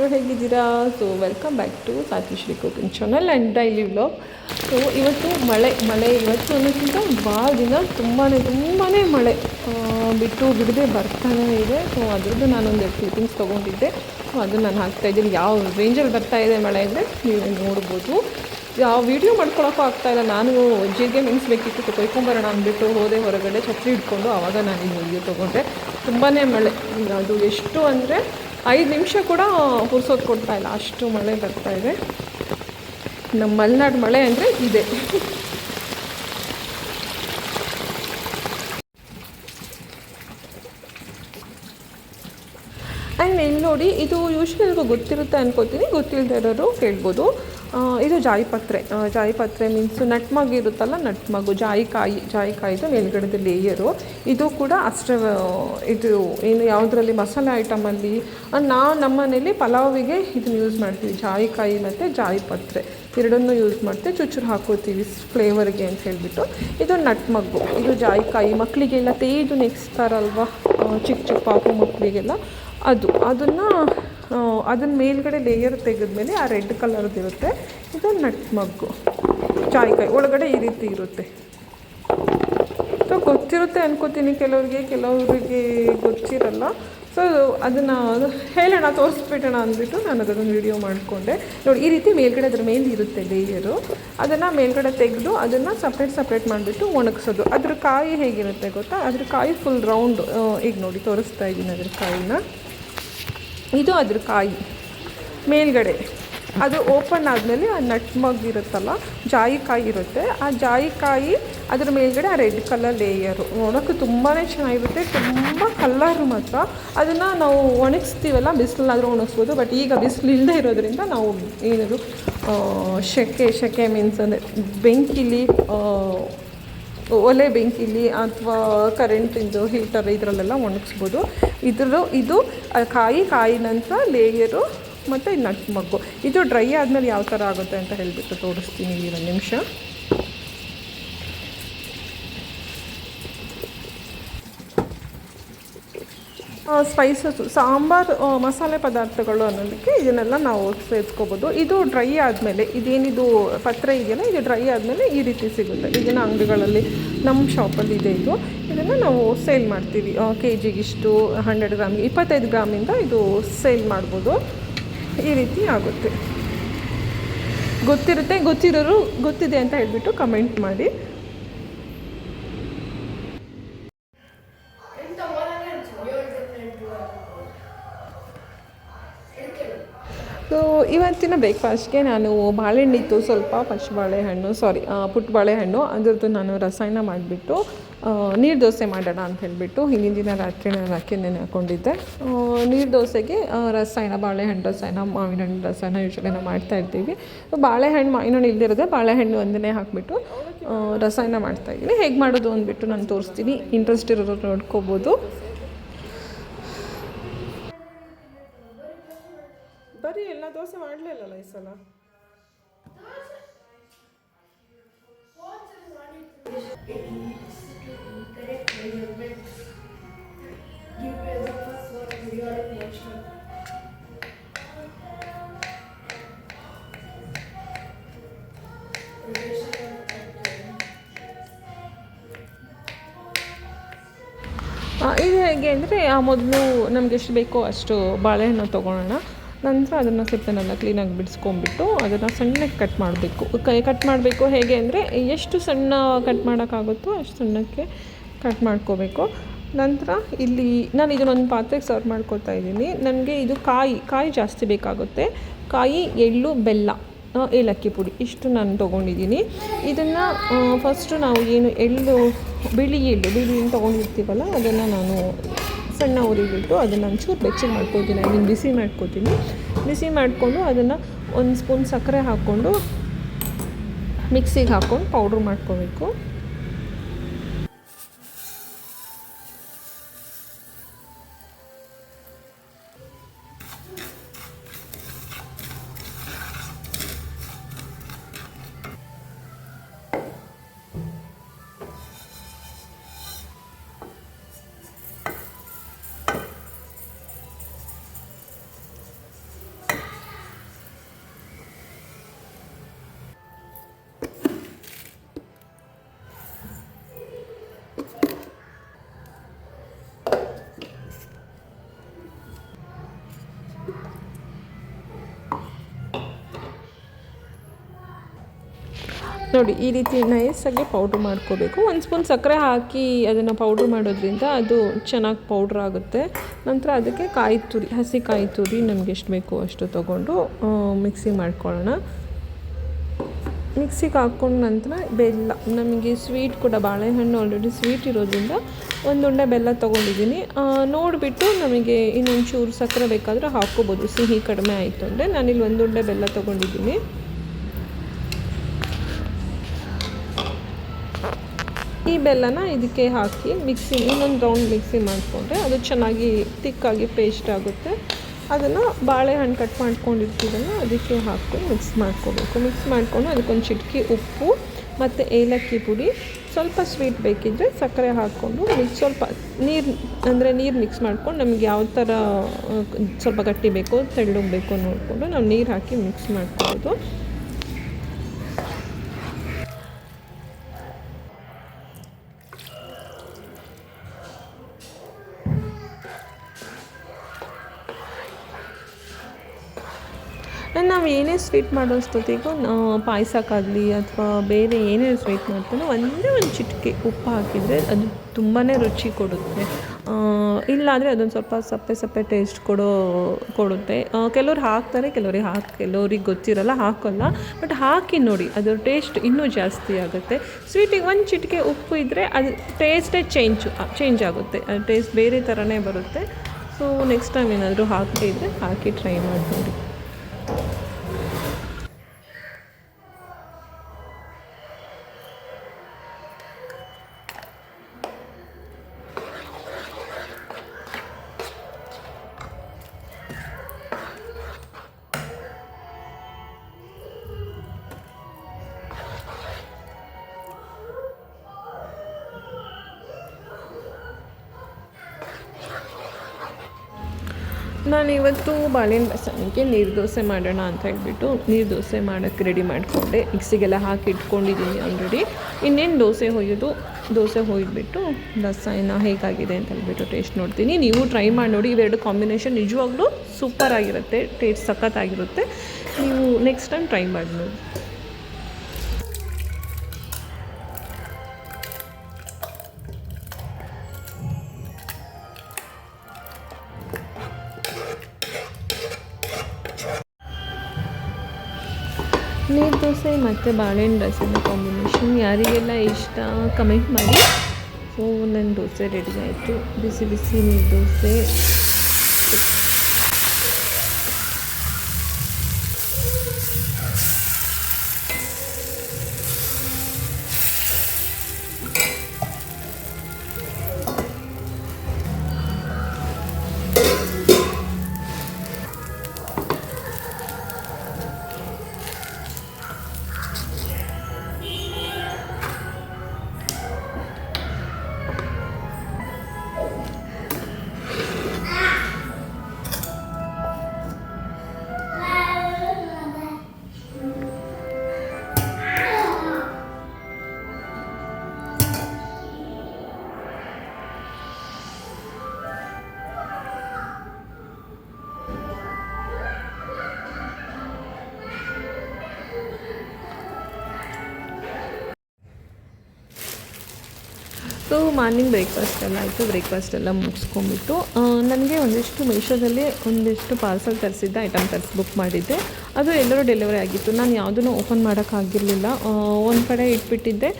ಎಲ್ಲರೂ ಹೇಗಿದ್ದೀರಾ? So welcome back to Sathishree cooking channel and daily vlog so ಇವತ್ತು ಮಳೆ ಮಳೆ ಇವತ್ತು ಅನ್ನೋಕ್ಕಿಂತ ಭಾಳ ದಿನ ತುಂಬಾ ತುಂಬಾ ಮಳೆ ಬಿಟ್ಟು ಬಿಡದೆ ಬರ್ತಾನೇ ಇದೆ. ಸೊ ಅದರದ್ದು ನಾನೊಂದು ಎರಡು ಕ್ಲಿಪಿಂಗ್ಸ್ ತೊಗೊಂಡಿದ್ದೆ. ಸೊ ಅದನ್ನು ನಾನು ಹಾಕ್ತಾಯಿದ್ದೀನಿ ಯಾವ ರೇಂಜಲ್ಲಿ ಬರ್ತಾ ಇದೆ ಮಳೆ ಅಂದರೆ ನೀವು ನೋಡ್ಬೋದು. ಯಾವ ವೀಡಿಯೋ ಮಾಡ್ಕೊಳಕ್ಕೂ ಆಗ್ತಾಯಿಲ್ಲ ನಾನು ಜೀರಿಗೆ ಮೆಣಸಬೇಕಿತ್ತು ಕೊಯ್ಕೊಂಬರೋಣ ಅಂದ್ಬಿಟ್ಟು ಹೋದೆ. ಹೊರಗಡೆ ಛತ್ರಿ ಇಟ್ಕೊಂಡು ಆವಾಗ ನಾನು ಈ ತೊಗೊಂಡೆ. ತುಂಬಾ ಮಳೆ. ಅದು ಎಷ್ಟು ಅಂದರೆ ಐದು ನಿಮಿಷ ಕೂಡ ಪುರ್ಸೋದು ಕೊಡ್ತಾ ಇಲ್ಲ. ಅಷ್ಟು ಮಳೆ ಬರ್ತಾ ಇದೆ. ನಮ್ಮ ಮಲೆನಾಡು ಮಳೆ ಅಂದರೆ ಇದೆ. ಆ್ಯಂಡ್ ಇಲ್ಲಿ ನೋಡಿ, ಇದು ಯೂಶ್ವಲ್ಗೂ ಗೊತ್ತಿರುತ್ತೆ ಅನ್ಕೋತೀನಿ. ಗೊತ್ತಿಲ್ಲದೆ ಇರೋರು ಕೇಳ್ಬೋದು ಇದು ಜಾಯಿಪತ್ರೆ. ಜಾಯಿ ಜಾಯಿಪತ್ರೆ ಮೀನ್ಸ್ ನಟ್ಮಗ್ ಇರುತ್ತಲ್ಲ ನಟ್ಮಗು ಜಾಯಿಕಾಯಿ ಜಾಯಿಕಾಯಿದು ಮೇಲ್ಗಡೆದು ಲೇಯರು ಇದು ಕೂಡ ಅಷ್ಟೇ ಇದು ಏನು ಯಾವುದರಲ್ಲಿ ಮಸಾಲೆ ಐಟಮಲ್ಲಿ ನಾವು ನಮ್ಮ ಮನೇಲಿ ಪಲಾವಿಗೆ ಇದನ್ನು ಯೂಸ್ ಮಾಡ್ತೀವಿ, ಜಾಯಿಕಾಯಿ ಮತ್ತು ಜಾಯಿಪತ್ರೆ. ಎರಡನ್ನೂ ಯೂಸ್ ಮಾಡ್ತೀವಿ, ಚುಚ್ಚುರು ಹಾಕೋತೀವಿ ಫ್ಲೇವರ್ಗೆ ಅಂತ ಹೇಳಿಬಿಟ್ಟು. ಇದು ನಟ್ಮಗ್ಗು ಇದು ಜಾಯಿಕಾಯಿ. ಮಕ್ಕಳಿಗೆಲ್ಲ ತೇದು ನೆಕ್ಸ್ತಾರಲ್ವ ಚಿಕ್ಕ ಚಿಕ್ಕ ಪಾಪು ಮಕ್ಕಳಿಗೆಲ್ಲ ಅದು, ಅದನ್ನು ಅದನ್ನ ಮೇಲ್ಗಡೆ ಲೇಯರ್ ತೆಗೆದ್ಮೇಲೆ ಆ ರೆಡ್ ಕಲರ್ದು ಇರುತ್ತೆ. ಇದು ನಟ್ಮಗ್ಗು ಚಾಯ್ಕಾಯಿ ಒಳಗಡೆ ಈ ರೀತಿ ಇರುತ್ತೆ. ಸೊ ಗೊತ್ತಿರುತ್ತೆ ಅನ್ಕೋತೀನಿ ಕೆಲವ್ರಿಗೆ, ಕೆಲವರಿಗೆ ಗೊತ್ತಿರಲ್ಲ. ಸೊ ಅದನ್ನು ಹೇಳೋಣ ತೋರಿಸ್ಬಿಟ್ಟೋಣ ಅಂದ್ಬಿಟ್ಟು ನಾನು ಅದನ್ನು ವಿಡಿಯೋ ಮಾಡಿಕೊಂಡೆ. ನೋಡಿ, ಈ ರೀತಿ ಮೇಲ್ಗಡೆ ಅದ್ರ ಮೇಲೆ ಇರುತ್ತೆ ಲೇಯರು ಅದನ್ನು ಮೇಲ್ಗಡೆ ತೆಗೆದು ಅದನ್ನು ಸಪ್ರೇಟ್ ಸಪ್ರೇಟ್ ಮಾಡಿಬಿಟ್ಟು ಒಣಗಿಸೋದು. ಅದ್ರ ಕಾಯಿ ಹೇಗಿರುತ್ತೆ ಗೊತ್ತಾ? ಅದ್ರ ಕಾಯಿ ಫುಲ್ ರೌಂಡ್ ಈಗ ನೋಡಿ, ತೋರಿಸ್ತಾ ಇದ್ದೀನಿ ಅದ್ರ ಕಾಯಿನ. ಇದು ಅದ್ರ ಕಾಯಿ. ಮೇಲ್ಗಡೆ. ಅದು ಓಪನ್ ಆದಮೇಲೆ ಆ ನಟ್ಮಗ್ ಇರುತ್ತಲ್ಲ, ಜಾಯಿಕಾಯಿ ಇರುತ್ತೆ. ಆ ಜಾಯಿಕಾಯಿ ಅದ್ರ ಮೇಲ್ಗಡೆ ಆ ರೆಡ್ ಕಲರ್ ಲೇಯರು. ನೋಡೋಕ್ಕೆ ತುಂಬಾ ಚೆನ್ನಾಗಿರುತ್ತೆ, ತುಂಬ ಕಲ್ಲರ್ ಮಾತ್ರ. ಅದನ್ನು ನಾವು ಒಣಗಿಸ್ತೀವಲ್ಲ ಬಿಸಿಲಾದರೂ ಒಣಗಿಸ್ಬೋದು. ಬಟ್ ಈಗ ಬಿಸಿಲು ಇಲ್ಲದೆ ಇರೋದ್ರಿಂದ ನಾವು ಏನದು ಶೆಕೆ ಶೆಕೆ ಮೀನ್ಸ್ ಅಂದರೆ ಬೆಂಕಿಲಿ ಒಲೆ ಬೆಂಕಿಲಿ ಅಥವಾ ಕರೆಂಟಿಂದು ಹೀಟರ್ ಇದರಲ್ಲೆಲ್ಲ ಒಣಗಿಸ್ಬೋದು. ಇದ್ರ ಇದು ಕಾಯಿ ಕಾಯಿ ನಂತರ ಲೇಯರು ಮತ್ತು ನಟ್ ಮಗ್ಗು. ಇದು ಡ್ರೈ ಆದಮೇಲೆ ಯಾವ ಥರ ಆಗುತ್ತೆ ಅಂತ ಹೇಳಿಬಿಟ್ಟು ತೋರಿಸ್ತೀನಿ ಒಂದು ನಿಮಿಷ. ಸ್ಪೈಸಸ್ಸು ಸಾಂಬಾರು ಮಸಾಲೆ ಪದಾರ್ಥಗಳು ಅನ್ನೋದಕ್ಕೆ ಇದನ್ನೆಲ್ಲ ನಾವು ಸೇರಿಸ್ಕೋಬೋದು. ಇದು ಡ್ರೈ ಆದಮೇಲೆ, ಇದೇನಿದು ಪತ್ರೆ ಇದೆಯಲ್ಲ, ಇದು ಡ್ರೈ ಆದಮೇಲೆ ಈ ರೀತಿ ಸಿಗುತ್ತೆ. ಈಗಿನ ಅಂಗಡಿಗಳಲ್ಲಿ ನಮ್ಮ ಶಾಪಲ್ಲಿ ಇದೆ ಇದು. ಇದನ್ನು ನಾವು ಸೇಲ್ ಮಾಡ್ತೀವಿ. ಕೆ ಜಿಗಿಷ್ಟು ಹಂಡ್ರೆಡ್ ಗ್ರಾಮ್ ಇಪ್ಪತ್ತೈದು ಗ್ರಾಮಿಂದ ಇದು ಸೇಲ್ ಮಾಡ್ಬೋದು. ಈ ರೀತಿ ಆಗುತ್ತೆ. ಗೊತ್ತಿರುತ್ತೆ, ಗೊತ್ತಿರೋರು ಗೊತ್ತಿದೆ ಅಂತ ಹೇಳಿಬಿಟ್ಟು ಕಮೆಂಟ್ ಮಾಡಿ ಸೊ ಇವತ್ತಿನ ಬ್ರೇಕ್ಫಾಸ್ಟ್ಗೆ ನಾನು ಬಾಳೆಹಣ್ಣಿತ್ತು, ಸ್ವಲ್ಪ ಪಚ್ಚ ಬಾಳೆಹಣ್ಣು ಸಾರಿ ಪುಟ್ಟ ಬಾಳೆಹಣ್ಣು ಅದರದ್ದು ನಾನು ರಸಾಯನ ಮಾಡಿಬಿಟ್ಟು ನೀರು ದೋಸೆ ಮಾಡೋಣ ಅಂತ ಹೇಳಿಬಿಟ್ಟು ಹಿಂದಿನ ದಿನ ರಾತ್ರಿ ನಾನು ಅಕ್ಕಿ ನೆನೆ ಹಾಕ್ಕೊಂಡಿದ್ದೆ ನೀರು ದೋಸೆಗೆ ರಸಾಯನ, ಬಾಳೆಹಣ್ಣು ರಸಾಯನ, ಮಾವಿನ ಹಣ್ಣು ರಸಾಯನ ಯೂಶ್ವಲಿ ನಾವು ಮಾಡ್ತಾ ಇರ್ತೀವಿ. ಸೊ ಬಾಳೆಹಣ್ಣು, ಮಾವಿನ ಹಣ್ಣು ಇಲ್ದಿರೋದೆ ಬಾಳೆಹಣ್ಣು ಒಂದನೇ ಹಾಕಿಬಿಟ್ಟು ರಸಾಯನ ಮಾಡ್ತಾಯಿದ್ದೀನಿ ಹೇಗೆ ಮಾಡೋದು ಅಂದ್ಬಿಟ್ಟು ನಾನು ತೋರಿಸ್ತೀನಿ. ಇಂಟ್ರೆಸ್ಟ್ ಇರೋರು ನೋಡ್ಕೋಬೋದು. ಮಾಡಲಿಲ್ಲಲ್ಲ ಈ ಸಲ ಆ, ಇದು ಹೇಗೆ ಅಂದರೆ ಮೊದಲು ನಮ್ಗೆ ಎಷ್ಟು ಬೇಕೋ ಅಷ್ಟು ಬಾಳೆಹಣ್ಣು ತೊಗೊಳ್ಳೋಣ ನಂತರ ಅದನ್ನು ಸಿಪ್ಪೆನೆಲ್ಲ ಕ್ಲೀನಾಗಿ ಬಿಡಿಸ್ಕೊಂಬಿಟ್ಟು ಅದನ್ನು ಸಣ್ಣಗೆ ಕಟ್ ಮಾಡಬೇಕು. ಕೈ ಕಟ್ ಮಾಡಬೇಕು ಹೇಗೆ ಅಂದರೆ ಎಷ್ಟು ಸಣ್ಣ ಕಟ್ ಮಾಡೋಕ್ಕಾಗುತ್ತೋ ಅಷ್ಟು ಸಣ್ಣಕ್ಕೆ ಕಟ್ ಮಾಡ್ಕೋಬೇಕು. ನಂತರ ಇಲ್ಲಿ ನಾನು ಇದನ್ನೊಂದು ಪಾತ್ರೆಗೆ ಸರ್ವ್ ಮಾಡ್ಕೊತಾ ಇದ್ದೀನಿ. ನನಗೆ ಇದು ಕಾಯಿ ಕಾಯಿ ಜಾಸ್ತಿ ಬೇಕಾಗುತ್ತೆ. ಕಾಯಿ, ಎಳ್ಳು, ಬೆಲ್ಲ ಏಲಕ್ಕಿ ಪುಡಿ ಇಷ್ಟು ನಾನು ತೊಗೊಂಡಿದ್ದೀನಿ. ಇದನ್ನು ಫಸ್ಟು ನಾವು ಏನು ಎಳ್ಳು, ಬಿಳಿ ಎಳ್ಳು, ಬಿಳಿ ತೊಗೊಂಡಿರ್ತೀವಲ್ಲ ಅದನ್ನು ನಾನು ಸಣ್ಣ ಉರಿಬಿಟ್ಟು ಅದನ್ನು ಒಂಚೂರು ಬೆಚ್ಚಗೆ ಮಾಡ್ಕೊತೀನಿ ಮೀನ್ ಬಿಸಿ ಮಾಡ್ಕೊತೀನಿ. ಬಿಸಿ ಮಾಡಿಕೊಂಡು ಅದನ್ನು ಒಂದು ಸ್ಪೂನ್ ಸಕ್ಕರೆ ಹಾಕ್ಕೊಂಡು ಮಿಕ್ಸಿಗೆ ಹಾಕ್ಕೊಂಡು ಪೌಡ್ರ್ ಮಾಡ್ಕೋಬೇಕು. ನೋಡಿ, ಈ ರೀತಿ ನೈಸಾಗಿ ಪೌಡ್ರ್ ಮಾಡ್ಕೋಬೇಕು. ಒಂದು ಸ್ಪೂನ್ ಸಕ್ಕರೆ ಹಾಕಿ ಅದನ್ನು ಪೌಡ್ರ್ ಮಾಡೋದ್ರಿಂದ ಅದು ಚೆನ್ನಾಗಿ ಪೌಡ್ರ್ ಆಗುತ್ತೆ. ನಂತರ ಅದಕ್ಕೆ ಕಾಯಿ ತುರಿ, ಹಸಿ ಕಾಯಿ ತುರಿ ನಮ್ಗೆ ಎಷ್ಟು ಬೇಕು ಅಷ್ಟು ತೊಗೊಂಡು ಮಿಕ್ಸಿ ಮಾಡ್ಕೊಳ್ಳೋಣ. ಮಿಕ್ಸಿಗೆ ಹಾಕ್ಕೊಂಡ ನಂತರ ಬೆಲ್ಲ, ನಮಗೆ ಸ್ವೀಟ್ ಕೂಡ ಬಾಳೆಹಣ್ಣು ಆಲ್ರೆಡಿ ಸ್ವೀಟ್ ಇರೋದ್ರಿಂದ ಒಂದು ಉಂಡೆ ಬೆಲ್ಲ ತೊಗೊಂಡಿದ್ದೀನಿ. ನೋಡಿಬಿಟ್ಟು ನಮಗೆ ಇನ್ನೊಂಚೂರು ಸಕ್ಕರೆ ಬೇಕಾದರೆ ಹಾಕ್ಕೋಬೋದು. ಸಿಹಿ ಕಡಿಮೆ ಆಯಿತು ಅಂದರೆ ನಾನಿಲ್ಲಿ ಒಂದು ಉಂಡೆ ಬೆಲ್ಲ ತೊಗೊಂಡಿದ್ದೀನಿ. ಈ ಬೆಲ್ಲನ ಇದಕ್ಕೆ ಹಾಕಿ ಮಿಕ್ಸಿ ಇನ್ನೊಂದು ರೌಂಡ್ ಮಿಕ್ಸಿ ಮಾಡಿಕೊಂಡ್ರೆ ಅದು ಚೆನ್ನಾಗಿ ತಿಕ್ಕಾಗಿ ಪೇಸ್ಟ್ ಆಗುತ್ತೆ. ಅದನ್ನು ಬಾಳೆಹಣ್ಣು ಕಟ್ ಮಾಡ್ಕೊಂಡಿರ್ತೀವಲ್ಲ ಅದಕ್ಕೆ ಹಾಕಿ ಮಿಕ್ಸ್ ಮಾಡ್ಕೋಬೇಕು. ಮಿಕ್ಸ್ ಮಾಡಿಕೊಂಡು ಅದಕ್ಕೊಂದು ಚಿಟಕಿ ಉಪ್ಪು ಮತ್ತು ಏಲಕ್ಕಿ ಪುಡಿ. ಸ್ವಲ್ಪ ಸ್ವೀಟ್ ಬೇಕಿದ್ದರೆ ಸಕ್ಕರೆ ಹಾಕ್ಕೊಂಡು ಮಿಕ್ಸ್ ಸ್ವಲ್ಪ ನೀರು ಅಂದರೆ ನೀರು ಮಿಕ್ಸ್ ಮಾಡ್ಕೊಂಡು ನಮ್ಗೆ ಯಾವ ಥರ ಸ್ವಲ್ಪ ಗಟ್ಟಿ ಬೇಕೋ ತೆಳ್ಳಗೆ ಬೇಕೋ ನೋಡಿಕೊಂಡು ನಾವು ನೀರು ಹಾಕಿ ಮಿಕ್ಸ್ ಮಾಡ್ಕೊಳ್ಳೋದು ನಾವು ಏನೇ ಸ್ವೀಟ್ ಮಾಡೋಷ್ಟೊತ್ತಿಗೂ ಪಾಯಸಕ್ಕಾಗಲಿ ಅಥವಾ ಬೇರೆ ಏನೇ ಸ್ವೀಟ್ ಮಾಡ್ತಾನೋ ಒಂದೇ ಒಂದು ಚಿಟಿಕೆ ಉಪ್ಪು ಹಾಕಿದರೆ ಅದು ತುಂಬಾ ರುಚಿ ಕೊಡುತ್ತೆ. ಇಲ್ಲಾಂದರೆ ಅದೊಂದು ಸ್ವಲ್ಪ ಸಪ್ಪೆ ಸಪ್ಪೆ ಟೇಸ್ಟ್ ಕೊಡೋ, ಕೊಡುತ್ತೆ. ಕೆಲವ್ರು ಹಾಕ್ತಾರೆ, ಕೆಲವ್ರಿಗೆ ಹಾಕಿ, ಕೆಲವ್ರಿಗೆ ಗೊತ್ತಿರಲ್ಲ, ಹಾಕೋಲ್ಲ. ಬಟ್ ಹಾಕಿ ನೋಡಿ, ಅದರ ಟೇಸ್ಟ್ ಇನ್ನೂ ಜಾಸ್ತಿ ಆಗುತ್ತೆ. ಸ್ವೀಟಿಗೆ ಒಂದು ಚಿಟಿಕೆ ಉಪ್ಪು ಇದ್ದರೆ ಅದು ಟೇಸ್ಟೇ ಚೇಂಜು ಚೇಂಜ್ ಆಗುತ್ತೆ. ಅದು ಟೇಸ್ಟ್ ಬೇರೆ ಥರನೇ ಬರುತ್ತೆ. ಸೊ ನೆಕ್ಸ್ಟ್ ಟೈಮ್ ಏನಾದರೂ ಹಾಕಿದ್ರೆ ಹಾಕಿ ಟ್ರೈ ಮಾಡಿ ನೋಡಿ ನಾನು ಇವತ್ತು ಬಾಳೆಹಣ್ಣು ಬಸವನಿಗೆ ನೀರು ದೋಸೆ ಮಾಡೋಣ ಅಂತ ಹೇಳ್ಬಿಟ್ಟು ನೀರು ದೋಸೆ ಮಾಡೋಕ್ಕೆ ರೆಡಿ ಮಾಡಿಕೊಂಡೆ. ಮಿಕ್ಸಿಗೆಲ್ಲ ಹಾಕಿ ಇಟ್ಕೊಂಡಿದ್ದೀನಿ ಆಲ್ರೆಡಿ ಇನ್ನೇನು ದೋಸೆ ಹೊಯ್ಯೋದು? ದೋಸೆ ಹೊಯ್ದುಬಿಟ್ಟು ರಸಾಯನ ಹೇಗಾಗಿದೆ ಅಂತ ಹೇಳ್ಬಿಟ್ಟು ಟೇಸ್ಟ್ ನೋಡ್ತೀನಿ. ನೀವು ಟ್ರೈ ಮಾಡಿ ನೋಡಿ, ಇವೆರಡು ಕಾಂಬಿನೇಷನ್ ನಿಜವಾಗ್ಲೂ ಸೂಪರ್ ಆಗಿರುತ್ತೆ ಟೇಸ್ಟ್ ಸಖತ್ತಾಗಿರುತ್ತೆ. ನೀವು ನೆಕ್ಸ್ಟ್ ಟೈಮ್ ಟ್ರೈ ಮಾಡಿ ನೋಡಿ. ಮತ್ತು ಬಾಳೆಹಣ್ಣು ರಸದ ಕಾಂಬಿನೇಷನ್ ಯಾರಿಗೆಲ್ಲ ಇಷ್ಟ ಕಮೆಂಟ್ ಮಾಡಿ. ಸೊ ನನ್ನ ದೋಸೆ ರೆಡಿ ಆಯಿತು. ಬಿಸಿ ಬಿಸಿ ನೀರು ದೋಸೆ. ಸೊ ಮಾರ್ನಿಂಗ್ ಬ್ರೇಕ್ಫಾಸ್ಟ್ ಎಲ್ಲ ಆಯಿತು. ಬ್ರೇಕ್ಫಾಸ್ಟ್ ಎಲ್ಲ ಮುಗಿಸ್ಕೊಂಬಿಟ್ಟು ನನಗೆ ಒಂದಿಷ್ಟು ಮೀಶೋದಲ್ಲಿ ಒಂದಿಷ್ಟು ಪಾರ್ಸಲ್ ತರಿಸಿದ್ದ ಐಟಮ್ ತರಿಸಿ ಬುಕ್ ಮಾಡಿದ್ದೆ. ಅದು ಎಲ್ಲರೂ ಡೆಲಿವರಿ ಆಗಿತ್ತು. ನಾನು ಯಾವುದೂ ಓಪನ್ ಮಾಡೋಕ್ಕಾಗಿರಲಿಲ್ಲ ಒಂದು ಕಡೆ ಇಟ್ಬಿಟ್ಟಿದ್ದೆ.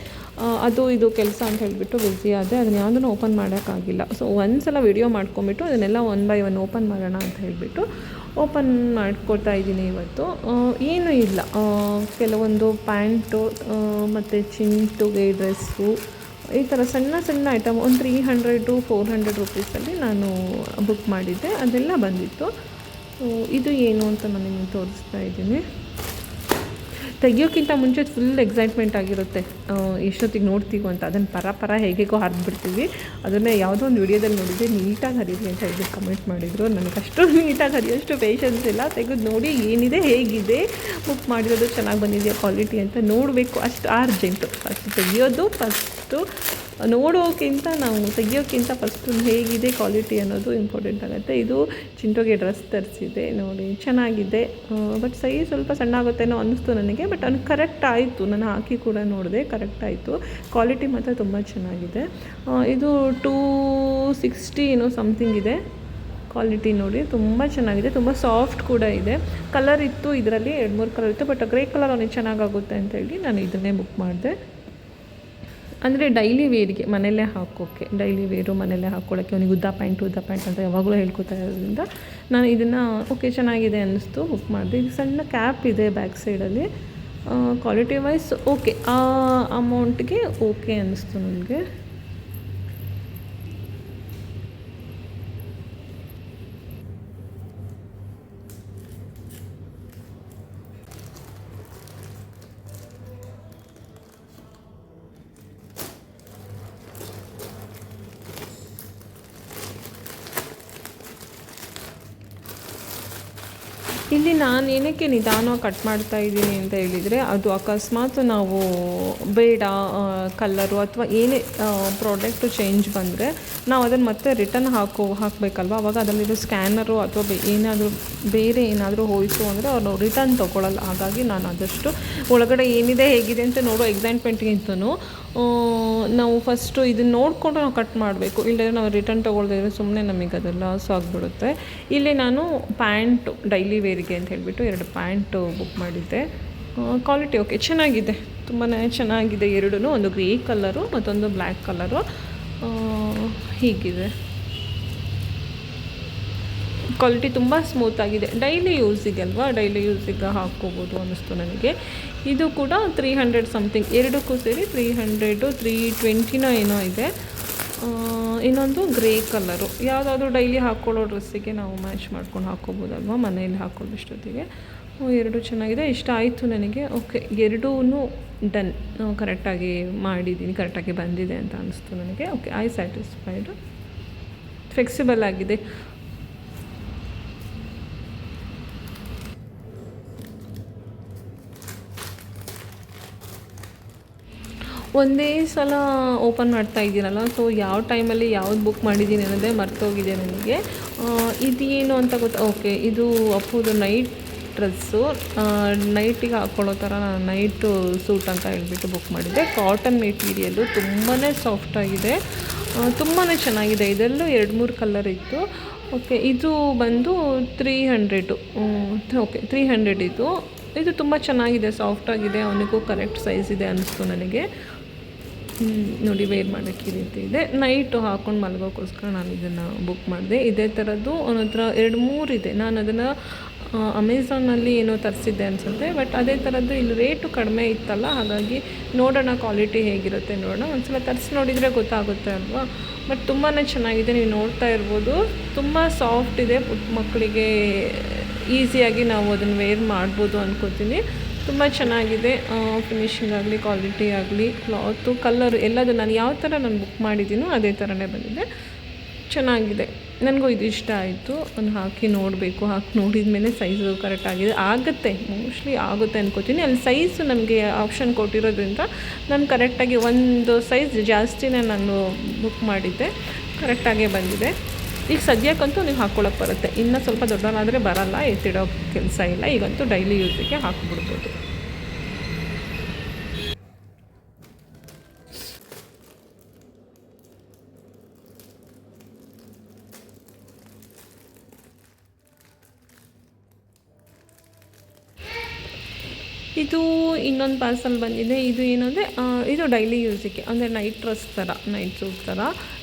ಅದು ಇದು ಕೆಲಸ ಅಂತ ಹೇಳಿಬಿಟ್ಟು ಬ್ಯುಸಿ ಆದರೆ ಅದನ್ನ ಯಾವುದನ್ನು ಓಪನ್ ಮಾಡೋಕ್ಕಾಗಿಲ್ಲ ಸೊ ಒಂದ್ಸಲ ವಿಡಿಯೋ ಮಾಡ್ಕೊಂಬಿಟ್ಟು ಅದನ್ನೆಲ್ಲ ಒನ್ ಬೈ ಒನ್ ಓಪನ್ ಮಾಡೋಣ ಅಂತ ಹೇಳಿಬಿಟ್ಟು ಓಪನ್ ಮಾಡ್ಕೊಳ್ತಾ ಇದ್ದೀನಿ ಇವತ್ತು. ಏನೂ ಇಲ್ಲ. ಕೆಲವೊಂದು ಪ್ಯಾಂಟು ಮತ್ತು ಚಿಂಟುಗೆ ಡ್ರೆಸ್ಸು ಈ ಥರ ಸಣ್ಣ ಸಣ್ಣ ಐಟಮ್ ಒಂದು three hundred to four hundred ರುಪೀಸಲ್ಲಿ ನಾನು ಬುಕ್ ಮಾಡಿದ್ದೆ. ಅದೆಲ್ಲ ಬಂದಿತ್ತು. ಇದು ಏನು ಅಂತ ನಾನು ನಿಮಗೆ ತೋರಿಸ್ತಾ ಇದ್ದೀನಿ. ತೆಗಿಯೋಕ್ಕಿಂತ ಮುಂಚೆ ಫುಲ್ ಎಕ್ಸೈಟ್ಮೆಂಟ್ ಆಗಿರುತ್ತೆ. ಎಷ್ಟೊತ್ತಿಗೆ ನೋಡ್ತೀವೋ ಅಂತ. ಅದನ್ನು ಪರ ಪರ ಹೇಗೇಗೋ ಹರಿದ್ಬಿಡ್ತೀವಿ. ಅದನ್ನೇ ಯಾವುದೋ ಒಂದು ವಿಡಿಯೋದಲ್ಲಿ ನೋಡಿದ್ದೆ ನೀಟಾಗಿ ಹರಿವಿ ಅಂತ ಹೇಳಿ ಕಮೆಂಟ್ ಮಾಡಿದರು. ನನಗೆ ಅಷ್ಟು ನೀಟಾಗಿ ಹರಿಯೋಷ್ಟು ಪೇಷನ್ಸ್ ಇಲ್ಲ. ತೆಗೆದು ನೋಡಿ ಏನಿದೆ, ಹೇಗಿದೆ. ಬುಕ್ ಮಾಡಿರೋದು ಚೆನ್ನಾಗಿ ಬಂದಿದೆಯಾ ಕ್ವಾಲಿಟಿ ಅಂತ ನೋಡಬೇಕು. ಅಷ್ಟು ಅರ್ಜೆಂಟು ಫಸ್ಟ್ ತೆಗಿಯೋದು ಫಸ್ಟು ನೋಡೋಕ್ಕಿಂತ ನಾವು ತೆಗಿಯೋಕ್ಕಿಂತ ಫಸ್ಟು ಹೇಗಿದೆ ಕ್ವಾಲಿಟಿ ಅನ್ನೋದು ಇಂಪಾರ್ಟೆಂಟ್ ಆಗುತ್ತೆ. ಇದು ಚಿಂಟೋಗೆ ಡ್ರೆಸ್ ತರಿಸಿದೆ, ನೋಡಿ ಚೆನ್ನಾಗಿದೆ. ಬಟ್ ಸೈಜ್ ಸ್ವಲ್ಪ ಸಣ್ಣ ಆಗುತ್ತೇನೋ ಅನ್ನಿಸ್ತು ನನಗೆ ಬಟ್ ಅದು ಕರೆಕ್ಟ್ ಆಯಿತು. ನಾನು ಹಾಕಿ ಕೂಡ ನೋಡಿದೆ ಕರೆಕ್ಟ್ ಆಯಿತು. ಕ್ವಾಲಿಟಿ ಮಾತ್ರ ತುಂಬ ಚೆನ್ನಾಗಿದೆ. ಇದು ಟೂ ಸಿಕ್ಸ್ಟಿ ಏನೋ ಸಮಥಿಂಗ್ ಇದೆ. ಕ್ವಾಲಿಟಿ ನೋಡಿ ತುಂಬ ಚೆನ್ನಾಗಿದೆ, ತುಂಬ ಸಾಫ್ಟ್ ಕೂಡ ಇದೆ. ಕಲರ್ ಇತ್ತು, ಇದರಲ್ಲಿ ಎರಡು ಮೂರು ಕಲರ್ ಇತ್ತು ಬಟ್ ಗ್ರೇ ಕಲರ್ ಅವನಿಗೆ ಚೆನ್ನಾಗಾಗುತ್ತೆ ಅಂತ ಹೇಳಿ ನಾನು ಇದನ್ನೇ ಬುಕ್ ಮಾಡಿದೆ. ಅಂದರೆ ಡೈಲಿ ವೇರಿಗೆ ಮನೆಯಲ್ಲೇ ಹಾಕೋಕ್ಕೆ ಡೈಲಿ ವೇರು ಮನೆಯಲ್ಲೇ ಹಾಕ್ಕೊಳ್ಳೋಕ್ಕೆ ಅವನಿಗೆ ಉದ್ದ ಪ್ಯಾಂಟ್ ಉದ್ದ ಪ್ಯಾಂಟ್ ಅಂತ ಯಾವಾಗಲೂ ಹೇಳ್ಕೊತಾ ಇರೋದ್ರಿಂದ ನಾನು ಇದನ್ನು ಓಕೆ ಚೆನ್ನಾಗಿದೆ ಅನ್ನಿಸ್ತು ಬುಕ್ ಮಾಡಿದೆ. ಇದು ಸಣ್ಣ ಕ್ಯಾಪ್ ಇದೆ ಬ್ಯಾಕ್ ಸೈಡಲ್ಲಿ ಕ್ವಾಲಿಟಿ ವೈಸ್ ಓಕೆ ಆ ಅಮೌಂಟ್ಗೆ ಓಕೆ ಅನ್ನಿಸ್ತು ನನಗೆ. ಇಲ್ಲಿ ನಾನು ಏನಕ್ಕೆ ನಿಧಾನವಾಗಿ ಕಟ್ ಮಾಡ್ತಾ ಇದ್ದೀನಿ ಅಂತ ಹೇಳಿದರೆ, ಅದು ಅಕಸ್ಮಾತ್ ನಾವು ಬೇಡ ಕಲ್ಲರು ಅಥವಾ ಏನೇ ಪ್ರಾಡಕ್ಟು ಚೇಂಜ್ ಬಂದರೆ ನಾವು ಅದನ್ನು ಮತ್ತೆ ರಿಟರ್ನ್ ಹಾಕೋ, ಹಾಕಬೇಕಲ್ವ? ಅವಾಗ ಅದರಲ್ಲಿರೋ ಸ್ಕ್ಯಾನರು ಅಥವಾ ಏನಾದರೂ, ಬೇರೆ ಏನಾದರೂ ಹೋಯಿತು ಅಂದರೆ ಅವರು ರಿಟರ್ನ್ ತೊಗೊಳಲ್ಲ. ಹಾಗಾಗಿ ನಾನು ಆದಷ್ಟು ಒಳಗಡೆ ಏನಿದೆ ಹೇಗಿದೆ ಅಂತ ನೋಡೋ ಎಕ್ಸೈಟ್ಮೆಂಟ್ಗಿಂತನೂ ನಾವು ಫಸ್ಟು ಇದನ್ನ ನೋಡಿಕೊಂಡು ನಾವು ಕಟ್ ಮಾಡಬೇಕು. ಇಲ್ಲದೇ ನಾವು ರಿಟರ್ನ್ ತೊಗೊಳ್ದಿದ್ರೆ ಸುಮ್ಮನೆ ನಮಗೆ ಅದು ಲಾಸ್ ಆಗಿಬಿಡುತ್ತೆ. ಇಲ್ಲಿ ನಾನು ಪ್ಯಾಂಟು ಡೈಲಿ ವೇರಿಗೆ ಅಂತ ಹೇಳಿಬಿಟ್ಟು ಎರಡು ಪ್ಯಾಂಟು ಬುಕ್ ಮಾಡಿದ್ದೆ. ಕ್ವಾಲಿಟಿ ಓಕೆ ಚೆನ್ನಾಗಿದೆ. ತುಂಬಾ ಚೆನ್ನಾಗಿದೆ ಎರಡೂ ಒಂದು ಗ್ರೇ ಕಲರು ಮತ್ತೊಂದು ಬ್ಲ್ಯಾಕ್ ಕಲರು ಹೀಗಿದೆ. ಕ್ವಾಲಿಟಿ ತುಂಬ ಸ್ಮೂತ್ ಆಗಿದೆ. ಡೈಲಿ ಯೂಸಿಗೆ ಅಲ್ವಾ? ಡೈಲಿ ಯೂಸಿಗೆ ಹಾಕ್ಕೋಬೋದು ಅನ್ನಿಸ್ತು ನನಗೆ. ಇದು ಕೂಡ ತ್ರೀ ಹಂಡ್ರೆಡ್ ಸಮಥಿಂಗ್ ಎರಡಕ್ಕೂ ಸೇರಿ ತ್ರೀ ಹಂಡ್ರೆಡು ತ್ರೀ ಟ್ವೆಂಟಿನೋ ಏನೋ ಇದೆ. ಇನ್ನೊಂದು ಗ್ರೇ ಕಲರು ಯಾವುದಾದ್ರೂ ಡೈಲಿ ಹಾಕ್ಕೊಳ್ಳೋ ಡ್ರೆಸ್ಸಿಗೆ ನಾವು ಮ್ಯಾಚ್ ಮಾಡ್ಕೊಂಡು ಹಾಕ್ಕೋಬೋದಲ್ವಾ? ಮನೆಯಲ್ಲಿ ಹಾಕೊಳ್ಳೋಷ್ಟೊತ್ತಿಗೆ ಓ, ಎರಡು ಚೆನ್ನಾಗಿದೆ. ಇಷ್ಟ ಆಯಿತು ನನಗೆ. ಓಕೆ ಎರಡೂ ಡನ್ ಕರೆಕ್ಟಾಗಿ ಮಾಡಿದ್ದೀನಿ. ಕರೆಕ್ಟಾಗಿ ಬಂದಿದೆ ಅಂತ ಅನಿಸ್ತು ನನಗೆ. ಓಕೆ ಐ ಸ್ಯಾಟಿಸ್ಫೈಡು ಫ್ಲೆಕ್ಸಿಬಲ್ ಆಗಿದೆ. ಒಂದೇ ಸಲ ಓಪನ್ ಮಾಡ್ತಾ ಇದ್ದೀರಲ್ಲ ಸೊ ಯಾವ ಟೈಮಲ್ಲಿ ಯಾವ್ದು ಬುಕ್ ಮಾಡಿದ್ದೀನಿ ಅನ್ನೋದೇ ಮರ್ತೋಗಿದೆ ನನಗೆ. ಇದೇನು ಅಂತ ಗೊತ್ತಾ ಓಕೆ ಇದು ಅಪ್ಪುದು ನೈಟ್ ಡ್ರೆಸ್ಸು ನೈಟಿಗೆ ಹಾಕ್ಕೊಳ್ಳೋ ಥರ ನಾನು ನೈಟು ಸೂಟ್ ಅಂತ ಹೇಳ್ಬಿಟ್ಟು ಬುಕ್ ಮಾಡಿದ್ದೆ. ಕಾಟನ್ ಮೆಟೀರಿಯಲ್ಲು ತುಂಬಾ ಸಾಫ್ಟಾಗಿದೆ ತುಂಬಾ ಚೆನ್ನಾಗಿದೆ. ಇದರಲ್ಲೂ ಎರಡು ಮೂರು ಕಲರ್ ಇತ್ತು. ಓಕೆ ಇದು ಬಂದು three hundred okay three hundred ಇದು ಇದು ತುಂಬ ಚೆನ್ನಾಗಿದೆ ಸಾಫ್ಟಾಗಿದೆ ಅವನಿಗೂ ಕರೆಕ್ಟ್ ಸೈಜ್ ಇದೆ ಅನ್ನಿಸ್ತು ನನಗೆ. ನೋಡಿ ವೇರ್ ಮಾಡೋಕ್ಕೆ ಈ ರೀತಿ ಇದೆ. ನೈಟು ಹಾಕ್ಕೊಂಡು ಮಲಗೋಕ್ಕೋಸ್ಕರ ನಾನು ಇದನ್ನು ಬುಕ್ ಮಾಡಿದೆ. ಇದೇ ಥರದ್ದು ಅವನ ಎರಡು ಮೂರು ಇದೆ. ನಾನು ಅದನ್ನು ಅಮೆಝಾನಲ್ಲಿ ಏನೋ ತರಿಸಿದ್ದೆ ಅನಿಸುತ್ತೆ ಬಟ್ ಅದೇ ಥರದ್ದು ಇಲ್ಲಿ ರೇಟು ಕಡಿಮೆ ಇತ್ತಲ್ಲ, ಹಾಗಾಗಿ ನೋಡೋಣ ಕ್ವಾಲಿಟಿ ಹೇಗಿರುತ್ತೆ ನೋಡೋಣ. ಒಂದು ಸಲ ತರಿಸಿ ನೋಡಿದರೆ ಗೊತ್ತಾಗುತ್ತೆ ಅಲ್ವಾ? ಬಟ್ ತುಂಬಾ ಚೆನ್ನಾಗಿದೆ, ನೀವು ನೋಡ್ತಾ ಇರ್ಬೋದು. ತುಂಬ ಸಾಫ್ಟ್ ಇದೆ ಪುಟ್ಟ ಮಕ್ಕಳಿಗೆ ಈಸಿಯಾಗಿ ನಾವು ಅದನ್ನು ವೇರ್ ಮಾಡ್ಬೋದು ಅನ್ಕೋತೀನಿ. ತುಂಬ ಚೆನ್ನಾಗಿದೆ ಫಿನಿಶಿಂಗ್ ಆಗಲಿ ಕ್ವಾಲಿಟಿ ಆಗಲಿ ಕ್ಲಾತು ಕಲ್ಲರ್ ಎಲ್ಲದು ನಾನು ಯಾವ ಥರ ನಾನು ಬುಕ್ ಮಾಡಿದ್ದೀನೋ ಅದೇ ಥರನೇ ಬಂದಿದೆ. ಚೆನ್ನಾಗಿದೆ. ನನಗೂ ಇದು ಇಷ್ಟ ಆಯಿತು. ನಾನು ಹಾಕಿ ನೋಡಬೇಕು, ಹಾಕಿ ನೋಡಿದ ಮೇಲೆ ಸೈಜು ಕರೆಕ್ಟ್ ಆಗಿದೆ. ಆಗುತ್ತೆ ಮೋಸ್ಟ್ಲಿ ಆಗುತ್ತೆ ಅನ್ಕೋತೀನಿ. ಅಲ್ಲಿ ಸೈಜು ನಮಗೆ ಆಪ್ಷನ್ ಕೊಟ್ಟಿರೋದ್ರಿಂದ ನಾನು ಕರೆಕ್ಟಾಗಿ ಒಂದು ಸೈಜ್ ಜಾಸ್ತಿನೇ ನಾನು ಬುಕ್ ಮಾಡಿದ್ದೆ. ಕರೆಕ್ಟಾಗೇ ಬಂದಿದೆ. ಈಗ ಸದ್ಯಕ್ಕಂತೂ ನೀವು ಹಾಕ್ಕೊಳ್ಳೋಕೆ ಬರುತ್ತೆ. ಇನ್ನೂ ಸ್ವಲ್ಪ ದೊಡ್ಡವನಾದರೆ ಬರಲ್ಲ, ಎತ್ತಿಡೋ ಕೆಲಸ ಇಲ್ಲ. ಈಗಂತೂ ಡೈಲಿ ಯೂಸಿಗೆ ಹಾಕ್ಬಿಡ್ಬೋದು. ಇದು ಇನ್ನೊಂದು ಪಾರ್ಸಲ್ ಬಂದಿದೆ. ಇದು ಏನಂದರೆ ಇದು ಡೈಲಿ ಯೂಸಿಗೆ ಅಂದರೆ ನೈಟ್ ಡ್ರೆಸ್ ಥರ ನೈಟ್ ಸೂಟ್ ಥರ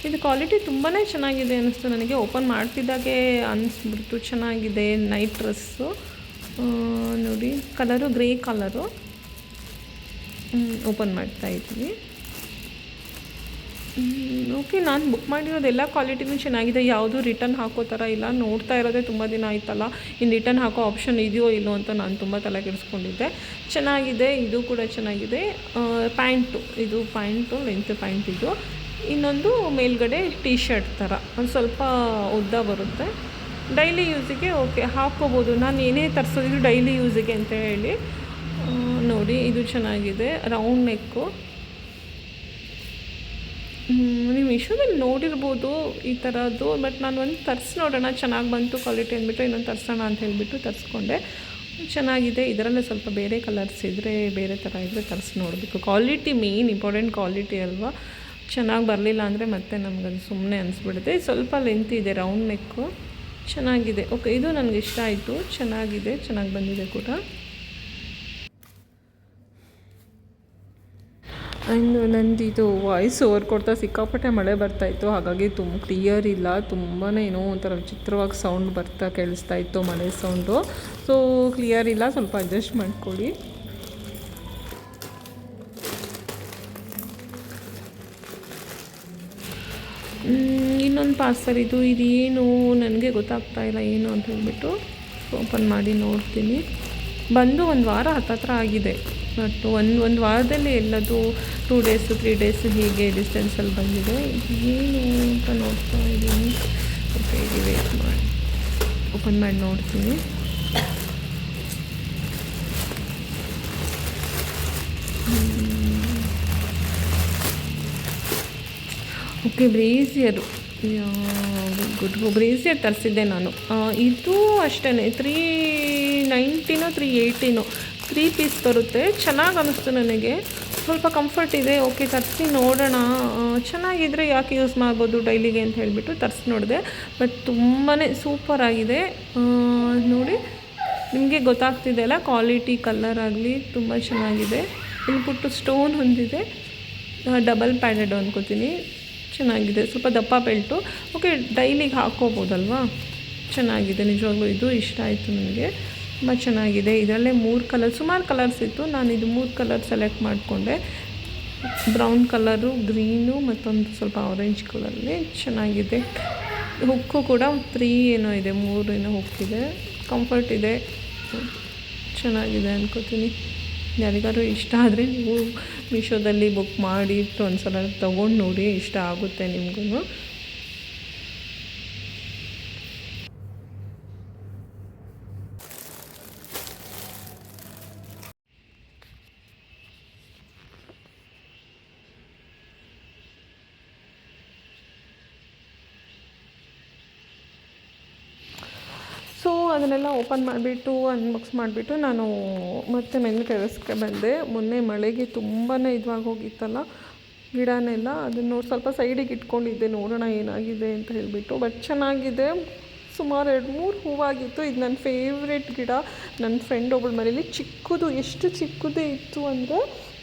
ಇದು ಕ್ವಾಲಿಟಿ ತುಂಬಾ ಚೆನ್ನಾಗಿದೆ ಅನ್ನಿಸ್ತು ನನಗೆ. ಓಪನ್ ಮಾಡ್ತಿದ್ದಾಗೆ ಅನಿಸ್ಬಿಡ್ತು, ಚೆನ್ನಾಗಿದೆ ನೈಟ್ ಡ್ರೆಸ್ಸು ನೋಡಿ ಕಲರು ಗ್ರೇ ಕಲರು ಓಪನ್ ಮಾಡ್ತಾ ಇದ್ದೀವಿ ಓಕೆ ನಾನು ಬುಕ್ ಮಾಡಿರೋದೆಲ್ಲ ಕ್ವಾಲಿಟಿನೂ ಚೆನ್ನಾಗಿದೆ ಯಾವುದು ರಿಟರ್ನ್ ಹಾಕೋ ಥರ ಇಲ್ಲ. ನೋಡ್ತಾ ಇರೋದೇ ತುಂಬ ದಿನ ಆಯ್ತಲ್ಲ. ಇನ್ನು ರಿಟರ್ನ್ ಹಾಕೋ ಆಪ್ಷನ್ ಇದೆಯೋ ಇಲ್ಲೋ ಅಂತ ನಾನು ತುಂಬ ತಲೆ ಕೆಡಿಸ್ಕೊಂಡಿದ್ದೆ ಚೆನ್ನಾಗಿದೆ. ಇದು ಕೂಡ ಚೆನ್ನಾಗಿದೆ. ಪ್ಯಾಂಟು ಇದು ಪ್ಯಾಂಟು ಲೆಂತ್ ಪ್ಯಾಂಟ್ ಇದು. ಇನ್ನೊಂದು ಮೇಲ್ಗಡೆ ಟೀ ಶರ್ಟ್ ಥರ ಒಂದು ಸ್ವಲ್ಪ ಉದ್ದ ಬರುತ್ತೆ. ಡೈಲಿ ಯೂಸಿಗೆ ಓಕೆ ಹಾಕ್ಕೋಬೋದು ನಾನು ಏನೇ ತರಿಸೋದಿದ್ರು ಡೈಲಿ ಯೂಸಿಗೆ ಅಂತ ಹೇಳಿ. ನೋಡಿ, ಇದು ಚೆನ್ನಾಗಿದೆ. ರೌಂಡ್ ನೆಕ್ಕು ಮೀಶೋದಲ್ಲಿ ನೋಡಿರ್ಬೋದು ಈ ಥರದ್ದು ಬಟ್ ನಾನು ಒಂದು ತರಿಸಿ ನೋಡೋಣ, ಚೆನ್ನಾಗಿ ಬಂತು ಕ್ವಾಲಿಟಿ ಅಂದ್ಬಿಟ್ಟು ಇನ್ನೊಂದು ತರಿಸೋಣ ಅಂತ ಹೇಳಿಬಿಟ್ಟು ತರಿಸ್ಕೊಂಡೆ. ಚೆನ್ನಾಗಿದೆ, ಇದರಲ್ಲೇ ಸ್ವಲ್ಪ ಬೇರೆ ಕಲರ್ಸ್ ಇದ್ದರೆ ಬೇರೆ ಥರ ಇದ್ದರೆ ತರಿಸಿ ನೋಡಬೇಕು. ಕ್ವಾಲಿಟಿ ಮೇಯ್ನ್ ಇಂಪಾರ್ಟೆಂಟ್ ಕ್ವಾಲಿಟಿ ಅಲ್ವಾ? ಚೆನ್ನಾಗಿ ಬರಲಿಲ್ಲ ಅಂದರೆ ಮತ್ತೆ ನಮಗದು ಸುಮ್ಮನೆ ಅನಿಸ್ಬಿಡುತ್ತೆ. ಸ್ವಲ್ಪ ಲೆಂತ್ ಇದೆ ರೌಂಡ್ ನೆಕ್ಕು ಚೆನ್ನಾಗಿದೆ. ಓಕೆ ಇದು ನನಗೆ ಇಷ್ಟ ಆಯಿತು. ಚೆನ್ನಾಗಿದೆ, ಚೆನ್ನಾಗಿ ಬಂದಿದೆ ಕೂಡ ಆ್ಯಂಡ್ ನಂದು ಇದು ವಾಯ್ಸ್ ಓವರ್ ಕೊಡ್ತಾ ಸಿಕ್ಕಾಪಟ್ಟೆ ಮಳೆ ಬರ್ತಾಯಿತ್ತು ಹಾಗಾಗಿ ತುಂಬ ಕ್ಲಿಯರ್ ಇಲ್ಲ. ತುಂಬಾ ಏನೋ ಒಂಥರ ವಿಚಿತ್ರವಾಗಿ ಸೌಂಡ್ ಬರ್ತಾ ಕೇಳಿಸ್ತಾ ಇತ್ತು ಮಳೆ ಸೌಂಡು ಸೊ ಕ್ಲಿಯರ್ ಇಲ್ಲ. ಸ್ವಲ್ಪ ಅಡ್ಜಸ್ಟ್ ಮಾಡ್ಕೊಳ್ಳಿ. ಇನ್ನೊಂದು ಪಾರ್ಸಲ್ ಇದು. ಇದೇನು ನನಗೆ ಗೊತ್ತಾಗ್ತಾ ಇಲ್ಲ ಏನು ಅಂತ ಹೇಳ್ಬಿಟ್ಟು ಓಪನ್ ಮಾಡಿ ನೋಡ್ತೀನಿ. ಬಂದು ಒಂದು ವಾರ ಹತ್ತತ್ರ ಆಗಿದೆ. ಬಟ್ ಒಂದು ಒಂದು ವಾರದಲ್ಲಿ ಎಲ್ಲದು ಟೂ ಡೇಸು ತ್ರೀ ಡೇಸು ಹೀಗೆ ಡಿಸ್ಟೆನ್ಸಲ್ಲಿ ಬಂದಿದೆ. ಏನು ಅಂತ ನೋಡ್ತಾ ಇದ್ದೀನಿ. ಓಕೆ ಇದು ವೇಟ್ ಮಾಡಿ. ಓಪನ್ ಮಾಡಿ ನೋಡ್ತೀನಿ. ಓಕೆ ಬ್ರೇಸಿಯರು ಗುಡ್ ಬ್ರೇಸಿಯರ್ ತರಿಸಿದ್ದೆ ನಾನು. ಇದು ಅಷ್ಟೇ ತ್ರೀ ನೈಂಟಿನೋ ತ್ರೀ ಏಯ್ಟಿನೋ ತ್ರೀ ಪೀಸ್ ಬರುತ್ತೆ. ಚೆನ್ನಾಗಿ ಅನ್ನಿಸ್ತು ನನಗೆ. ಸ್ವಲ್ಪ ಕಂಫರ್ಟ್ ಇದೆ. ಓಕೆ ತರಿಸಿ ನೋಡೋಣ. ಚೆನ್ನಾಗಿದ್ದರೆ ಯಾಕೆ ಯೂಸ್ ಮಾಡ್ಬೋದು ಡೈಲಿಗೆ ಅಂತ ಹೇಳಿಬಿಟ್ಟು ತರಿಸಿ ನೋಡಿದೆ. ಬಟ್ ತುಂಬಾ ಸೂಪರ್ ಆಗಿದೆ. ನೋಡಿ, ನಿಮಗೆ ಗೊತ್ತಾಗ್ತಿದೆ ಅಲ್ಲ ಕ್ವಾಲಿಟಿ ಕಲರ್ ಆಗಲಿ ತುಂಬ ಚೆನ್ನಾಗಿದೆ. ಇಲ್ಲಿ ಪುಟ್ಟು ಸ್ಟೋನ್ ಹೊಂದಿದೆ. ಡಬಲ್ ಪ್ಯಾಡೆಡ್ ಅಂದ್ಕೋತೀನಿ ಚೆನ್ನಾಗಿದೆ. ಸ್ವಲ್ಪ ದಪ್ಪ ಬೆಲ್ಟು. ಓಕೆ ಡೈಲಿಗೆ ಹಾಕ್ಕೋಬೋದಲ್ವಾ ಚೆನ್ನಾಗಿದೆ. ನಿಜವಾಗ್ಲೂ ಇದು ಇಷ್ಟ ಆಯಿತು ನನಗೆ. ತುಂಬ ಚೆನ್ನಾಗಿದೆ. ಇದರಲ್ಲೇ ಮೂರು ಕಲರ್ ಸುಮಾರು ಕಲರ್ಸ್ ಇತ್ತು. ನಾನು ಇದು ಮೂರು ಕಲರ್ ಸೆಲೆಕ್ಟ್ ಮಾಡಿಕೊಂಡೆ. ಬ್ರೌನ್ ಕಲರು ಗ್ರೀನು ಮತ್ತೊಂದು ಸ್ವಲ್ಪ ಆರೆಂಜ್ ಕಲರಲ್ಲಿ ಚೆನ್ನಾಗಿದೆ. ಹುಕ್ಕು ಕೂಡ ತ್ರೀ ಏನೋ ಇದೆ, ಮೂರು ಏನೋ ಹುಕ್ಕಿದೆ ಕಂಫರ್ಟ್ ಇದೆ. ಚೆನ್ನಾಗಿದೆ ಅನ್ಕೋತೀನಿ. ಯಾರಿಗಾದ್ರು ಇಷ್ಟ ಆದರೆ ನೀವು ಮೀಶೋದಲ್ಲಿ ಬುಕ್ ಮಾಡಿ ಒಂದು ಸಲ ತೊಗೊಂಡು ನೋಡಿ, ಇಷ್ಟ ಆಗುತ್ತೆ ನಿಮಗೂ ಸೊ ಅದನ್ನೆಲ್ಲ ಓಪನ್ ಮಾಡಿಬಿಟ್ಟು ಅನ್ಬಾಕ್ಸ್ ಮಾಡಿಬಿಟ್ಟು ನಾನು ಮತ್ತೆ ಮೇಲೆ ಟೆರೆಸ್ಗೆ ಬಂದೆ. ಮೊನ್ನೆ ಮಳೆಗೆ ತುಂಬಾ ಇದಾಗಿ ಹೋಗಿತ್ತಲ್ಲ ಗಿಡನೆಲ್ಲ ಅದನ್ನು ಸ್ವಲ್ಪ ಸೈಡಿಗೆ ಇಟ್ಕೊಂಡಿದ್ದೆ, ನೋಡೋಣ ಏನಾಗಿದೆ ಅಂತ ಹೇಳಿಬಿಟ್ಟು. ಬಟ್ ಚೆನ್ನಾಗಿದೆ. ಸುಮಾರು ಎರಡು ಮೂರು ಹೂವಾಗಿತ್ತು. ಇದು ನನ್ನ ಫೇವ್ರೆಟ್ ಗಿಡ. ನನ್ನ ಫ್ರೆಂಡ್ ಒಬ್ಬಳ ಮನೇಲಿ ಚಿಕ್ಕದು, ಎಷ್ಟು ಚಿಕ್ಕದೇ ಇತ್ತು ಅಂದರೆ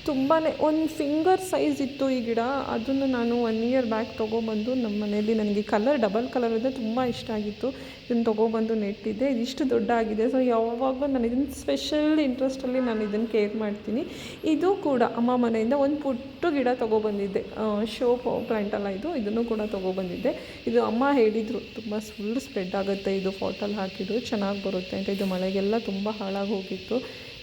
ತುಂಬಾ ಒಂದು ಫಿಂಗರ್ ಸೈಜ್ ಇತ್ತು ಈ ಗಿಡ. ಅದನ್ನು ನಾನು ಒನ್ ಇಯರ್ ಬ್ಯಾಕ್ ತೊಗೊಬಂದು ನಮ್ಮ ಮನೇಲಿ ನನಗೆ ಕಲರ್ ಡಬಲ್ ಕಲರ್ ಅಂದರೆ ತುಂಬ ಇಷ್ಟ ಆಗಿತ್ತು. ಇದನ್ನು ತೊಗೊಬಂದು ನೆಟ್ಟಿದ್ದೆ. ಇದಿಷ್ಟು ದೊಡ್ಡ ಆಗಿದೆ. ಸೊ ಯಾವಾಗಲೂ ನಾನು ಇದನ್ನು ಸ್ಪೆಷಲ್ ಇಂಟ್ರೆಸ್ಟಲ್ಲಿ ನಾನು ಇದನ್ನು ಕೇರ್ ಮಾಡ್ತೀನಿ. ಇದು ಕೂಡ ಅಮ್ಮ ಮನೆಯಿಂದ ಒಂದು ಪುಟ್ಟು ಗಿಡ ತೊಗೊಬಂದಿದ್ದೆ. ಶೋ ಪ್ಲ್ಯಾಂಟ್ ಅಲ್ಲ ಇದು. ಇದನ್ನು ಕೂಡ ತೊಗೊಬಂದಿದ್ದೆ. ಇದು ಅಮ್ಮ ಹೇಳಿದರು, ತುಂಬ ಫುಲ್ ಸ್ಪ್ರೆಡ್ ಆಗುತ್ತೆ. ಇದು ಫೋಟೋಲ್ಲಿ ಹಾಕಿದ್ರು. ಚೆನ್ನಾಗಿ ಬರುತ್ತೆ. ಅಂತ. ಇದು ಮಳೆಗೆಲ್ಲ ತುಂಬ ಹಾಳಾಗಿ ಹೋಗಿತ್ತು.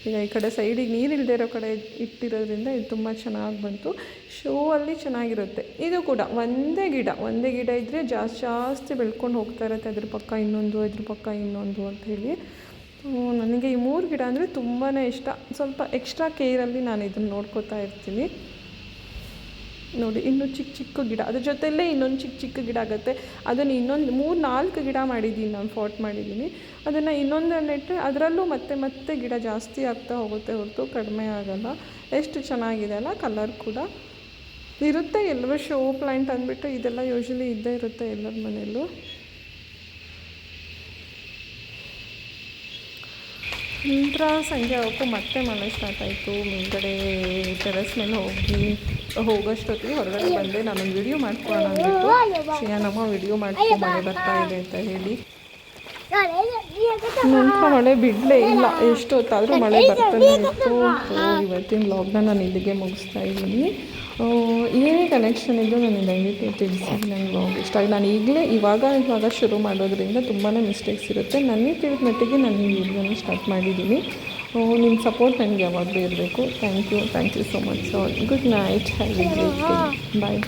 ಈಗ ಈ ಕಡೆ ಸೈಡಿಗೆ ನೀರು ಇರೋ ಕಡೆ ಇಟ್ಟಿರೋದ್ರಿಂದ ಇದು ತುಂಬ ಚೆನ್ನಾಗಿ ಬಂತು. ಶೋ ಅಲ್ಲಿ ಚೆನ್ನಾಗಿರುತ್ತೆ. ಇದು ಕೂಡ ಒಂದೇ ಗಿಡ ಒಂದೇ ಗಿಡ ಇದ್ದರೆ ಜಾಸ್ತಿ ಜಾಸ್ತಿ ಬೆಳ್ಕೊಂಡು ಹೋಗ್ತಾ ಇರುತ್ತೆ ಅದ್ರ ಪಕ್ಕ ಇನ್ನೊಂದು ಇದ್ರ ಪಕ್ಕ ಇನ್ನೊಂದು ಅಂತ ಹೇಳಿ. ನನಗೆ ಈ ಮೂರು ಗಿಡ ಅಂದರೆ ತುಂಬಾ ಇಷ್ಟ. ಸ್ವಲ್ಪ ಎಕ್ಸ್ಟ್ರಾ ಕೇರಲ್ಲಿ ನಾನು ಇದನ್ನು ನೋಡ್ಕೋತಾ ಇರ್ತೀನಿ. ನೋಡಿ, ಇನ್ನು ಚಿಕ್ಕ ಚಿಕ್ಕ ಗಿಡ, ಅದ್ರ ಜೊತೆಯಲ್ಲೇ ಇನ್ನೊಂದು ಚಿಕ್ಕ ಚಿಕ್ಕ ಗಿಡ ಆಗುತ್ತೆ. ಅದನ್ನು ಇನ್ನೊಂದು ಮೂರು ನಾಲ್ಕು ಗಿಡ ಮಾಡಿದ್ದೀನಿ ನಾನು ಫಾಟ್ ಮಾಡಿದ್ದೀನಿ ಅದನ್ನು ಇನ್ನೊಂದು ನೆಟ್ಟರೆ ಅದರಲ್ಲೂ ಮತ್ತೆ ಮತ್ತೆ ಗಿಡ ಜಾಸ್ತಿ ಆಗ್ತಾ ಹೋಗುತ್ತೆ ಹೊರತು ಕಡಿಮೆ ಆಗಲ್ಲ. ಎಷ್ಟು ಚೆನ್ನಾಗಿದೆ ಅಲ್ಲ? ಕಲರ್ ಕೂಡ. ಇರುತ್ತೆ ಎಲ್ಲವೂ ಶೋ ಪ್ಲ್ಯಾಂಟ್ ಅಂದ್ಬಿಟ್ಟು ಇದೆಲ್ಲ ಯೂಶ್ವಲಿ ಇದ್ದೇ ಇರುತ್ತೆ ಎಲ್ಲರ ಮನೆಯಲ್ಲೂ. ನಂತರ ಸಂಜೆ ಅವಕ್ಕೂ ಮತ್ತೆ ಮಳೆ ಸ್ಟಾರ್ಟ್ ಆಯಿತು. ಮೇಲ್ಗಡೆ ಟೆರೆಸ್ ಮೇಲೆ ಹೋಗಿ, ಹೋಗೋಷ್ಟೊತ್ತಿಗೆ ಹೊರಗಡೆ ಬಂದೆ. ನಾನೊಂದು ವಿಡಿಯೋ ಮಾಡ್ಕೊಳ್ಳೋಣ ಅಂದ್ಬಿಟ್ಟು. ಶ್ರೇಯನಮ್ಮ ವಿಡಿಯೋ ಮಾಡ್ಕೊಂಡು ಮಳೆ ಬರ್ತಾ ಇದೆ ಅಂತ ಹೇಳಿ. ನಂತರ ಮಳೆ ಬಿಡಲೇ ಇಲ್ಲ. ಎಷ್ಟು ಹೊತ್ತಾದರೂ ಮಳೆ ಬರ್ತಾನೆ ಇತ್ತು. ಸೊ ಇವತ್ತಿನ ಲಾಗ್ನ ನಾನು ಇಲ್ಲಿಗೆ ಮುಗಿಸ್ತಾ ಇದ್ದೀನಿ. ಏನೇ ಕನೆಕ್ಷನ್ ಇದ್ದು ನಾನು ದಯವಿಟ್ಟು ತಿಳಿಸಿ ನನಗೆ ಲಾಗ್ ಇಷ್ಟ ಆಗಿ. ನಾನು ಈಗಲೇ ಇವಾಗ ಇವಾಗ ಶುರು ಮಾಡೋದ್ರಿಂದ ತುಂಬಾ ಮಿಸ್ಟೇಕ್ಸ್ ಇರುತ್ತೆ. ನನಗೆ ತಿಳಿದ ಮಟ್ಟಿಗೆ ನಾನು ಈ ವಿಡಿಯೋನ ಸ್ಟಾರ್ಟ್ ಮಾಡಿದ್ದೀನಿ. ನಿಮ್ಮ ಸಪೋರ್ಟ್ ನನಗೆ ಯಾವಾಗಲೂ ಇರಬೇಕು. Thank you thank you so much good night have a great day bye